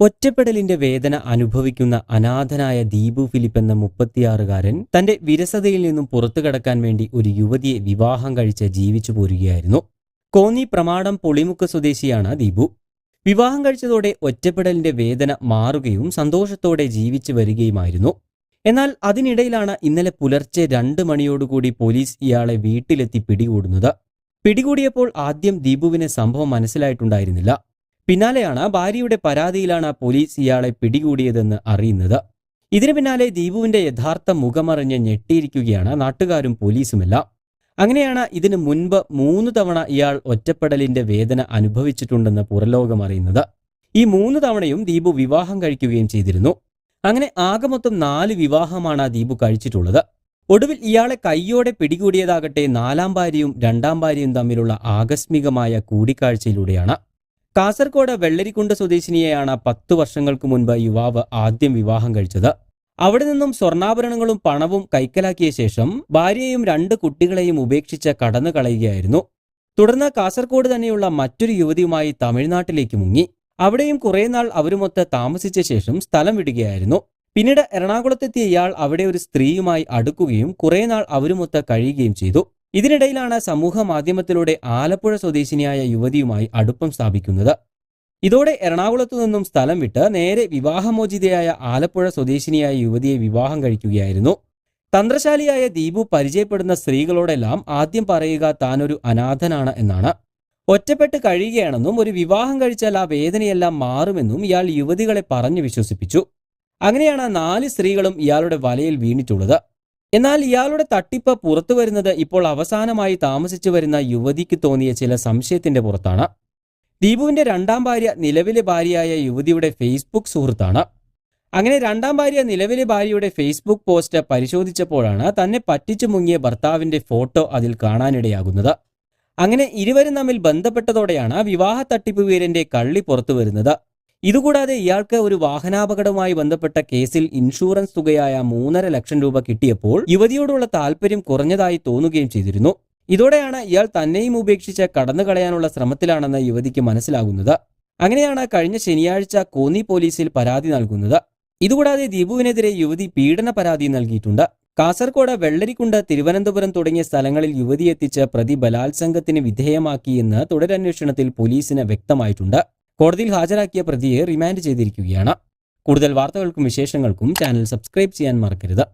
ഒറ്റപ്പെടലിന്റെ വേദന അനുഭവിക്കുന്ന അനാഥനായ ദീപു ഫിലിപ്പ് എന്ന മുപ്പത്തിയാറുകാരൻ തന്റെ വിരസതയിൽ നിന്നും പുറത്തു കടക്കാൻ വേണ്ടി ഒരു യുവതിയെ വിവാഹം കഴിച്ച് ജീവിച്ചു പോരുകയായിരുന്നു. കോന്നി പ്രമാടം പൊളിമുക്ക് സ്വദേശിയാണ് ദീപു. വിവാഹം കഴിച്ചതോടെ ഒറ്റപ്പെടലിന്റെ വേദന മാറുകയും സന്തോഷത്തോടെ ജീവിച്ചു വരികയുമായിരുന്നു. എന്നാൽ അതിനിടയിലാണ് ഇന്നലെ പുലർച്ചെ രണ്ട് മണിയോടുകൂടി പോലീസ് ഇയാളെ വീട്ടിലെത്തി പിടികൂടുന്നത്. പിടികൂടിയപ്പോൾ ആദ്യം ദീപുവിന് സംഭവം മനസ്സിലായിട്ടുണ്ടായിരുന്നില്ല. പിന്നാലെയാണ് ഭാര്യയുടെ പരാതിയിലാണ് പോലീസ് ഇയാളെ പിടികൂടിയതെന്ന് അറിയുന്നത്. ഇതിനു പിന്നാലെ ദീപുവിന്റെ യഥാർത്ഥ മുഖമറിഞ്ഞ് ഞെട്ടിയിരിക്കുകയാണ് നാട്ടുകാരും പോലീസുമെല്ലാം. അങ്ങനെയാണ് ഇതിനു മുൻപ് മൂന്ന് തവണ ഇയാൾ ഒറ്റപ്പെടലിന്റെ വേദന അനുഭവിച്ചിട്ടുണ്ടെന്ന് പുറലോകം അറിയുന്നത്. ഈ മൂന്ന് തവണയും ദീപു വിവാഹം കഴിക്കുകയും ചെയ്തിരുന്നു. അങ്ങനെ ആകെ മൊത്തം നാല് വിവാഹമാണ് ദീപു കഴിച്ചിട്ടുള്ളത്. ഒടുവിൽ ഇയാളെ കയ്യോടെ പിടികൂടിയതാകട്ടെ നാലാം ഭാര്യയും രണ്ടാം ഭാര്യയും തമ്മിലുള്ള ആകസ്മികമായ കൂടിക്കാഴ്ചയിലൂടെയാണ്. കാസർഗോഡ് വെള്ളരിക്കുണ്ട് സ്വദേശിനിയെയാണ് പത്ത് വർഷങ്ങൾക്ക് മുൻപ് യുവാവ് ആദ്യം വിവാഹം കഴിച്ചത്. അവിടെ നിന്നും സ്വർണാഭരണങ്ങളും പണവും കൈക്കലാക്കിയ ശേഷം ഭാര്യയെയും രണ്ട് കുട്ടികളെയും ഉപേക്ഷിച്ച് കടന്നു കളയുകയായിരുന്നു. തുടർന്ന് കാസർഗോഡ് തന്നെയുള്ള മറ്റൊരു യുവതിയുമായി തമിഴ്നാട്ടിലേക്ക് മുങ്ങി. അവിടെയും കുറേ നാൾ അവരുമൊത്ത് താമസിച്ച ശേഷം സ്ഥലം വിടുകയായിരുന്നു. പിന്നീട് എറണാകുളത്തെത്തിയ ഇയാൾ അവിടെ ഒരു സ്ത്രീയുമായി അടുക്കുകയും കുറേ നാൾ അവരുമൊത്ത് കഴിയുകയും ചെയ്തു. ഇതിനിടയിലാണ് സമൂഹ മാധ്യമത്തിലൂടെ ആലപ്പുഴ സ്വദേശിനിയായ യുവതിയുമായി അടുപ്പം സ്ഥാപിക്കുന്നത്. ഇതോടെ എറണാകുളത്തു നിന്നും സ്ഥലം വിട്ട് നേരെ വിവാഹമോചിതയായ ആലപ്പുഴ സ്വദേശിനിയായ യുവതിയെ വിവാഹം കഴിക്കുകയായിരുന്നു. തന്ത്രശാലിയായ ദീപു പരിചയപ്പെടുന്ന സ്ത്രീകളോടെല്ലാം ആദ്യം പറയുക താനൊരു അനാഥനാണ് എന്നാണ്. ഒറ്റപ്പെട്ട് കഴിയുകയാണെന്നും ഒരു വിവാഹം കഴിച്ചാൽ ആ വേദനയെല്ലാം മാറുമെന്നും ഇയാൾ യുവതികളെ പറഞ്ഞു വിശ്വസിപ്പിച്ചു. അങ്ങനെയാണ് നാല് സ്ത്രീകളും ഇയാളുടെ വലയിൽ വീണിട്ടുള്ളത്. എന്നാൽ ഇയാളുടെ തട്ടിപ്പ് പുറത്തു വരുന്നത് ഇപ്പോൾ അവസാനമായി താമസിച്ചു വരുന്ന യുവതിക്ക് തോന്നിയ ചില സംശയത്തിന്റെ പുറത്താണ്. ദീപുവിന്റെ രണ്ടാം ഭാര്യ നിലവിലെ ഭാര്യയായ യുവതിയുടെ ഫേസ്ബുക്ക് സുഹൃത്താണ്. അങ്ങനെ രണ്ടാം ഭാര്യ നിലവിലെ ഭാര്യയുടെ ഫേസ്ബുക്ക് പോസ്റ്റ് പരിശോധിച്ചപ്പോഴാണ് തന്നെ പറ്റിച്ചു മുങ്ങിയ ഭർത്താവിന്റെ ഫോട്ടോ അതിൽ കാണാനിടയാകുന്നത്. അങ്ങനെ ഇരുവരും തമ്മിൽ ബന്ധപ്പെട്ടതോടെയാണ് വിവാഹ തട്ടിപ്പ് വീരന്റെ കള്ളി പുറത്തു വരുന്നത്. ഇതുകൂടാതെ ഇയാൾക്ക് ഒരു വാഹനാപകടവുമായി ബന്ധപ്പെട്ട കേസിൽ ഇൻഷുറൻസ് തുകയായ മൂന്നര ലക്ഷം രൂപ കിട്ടിയപ്പോൾ യുവതിയോടുള്ള താല്പര്യം കുറഞ്ഞതായി തോന്നുകയും ചെയ്തിരുന്നു. ഇതോടെയാണ് ഇയാൾ തന്നെയും ഉപേക്ഷിച്ച് കടന്നു കളയാനുള്ള ശ്രമത്തിലാണെന്ന് യുവതിക്ക് മനസ്സിലാകുന്നത്. അങ്ങനെയാണ് കഴിഞ്ഞ ശനിയാഴ്ച കോന്നി പോലീസിൽ പരാതി നൽകുന്നത്. ഇതുകൂടാതെ ദീപുവിനെതിരെ യുവതി പീഡന പരാതി നൽകിയിട്ടുണ്ട്. കാസർഗോഡ് വെള്ളരിക്കുണ്ട് തിരുവനന്തപുരം തുടങ്ങിയ സ്ഥലങ്ങളിൽ യുവതി എത്തിച്ച് പ്രതി ബലാത്സംഗത്തിന് വിധേയമാക്കിയെന്ന് തുടരന്വേഷണത്തിൽ പോലീസിന് വ്യക്തമായിട്ടുണ്ട്. കോടതിയിൽ ഹാജരാക്കിയ പ്രതിയെ റിമാൻഡ് ചെയ്തിരിക്കുകയാണ്. കൂടുതൽ വാർത്തകൾക്കും വിശേഷങ്ങൾക്കും ചാനൽ സബ്സ്ക്രൈബ് ചെയ്യാൻ മറക്കരുത്.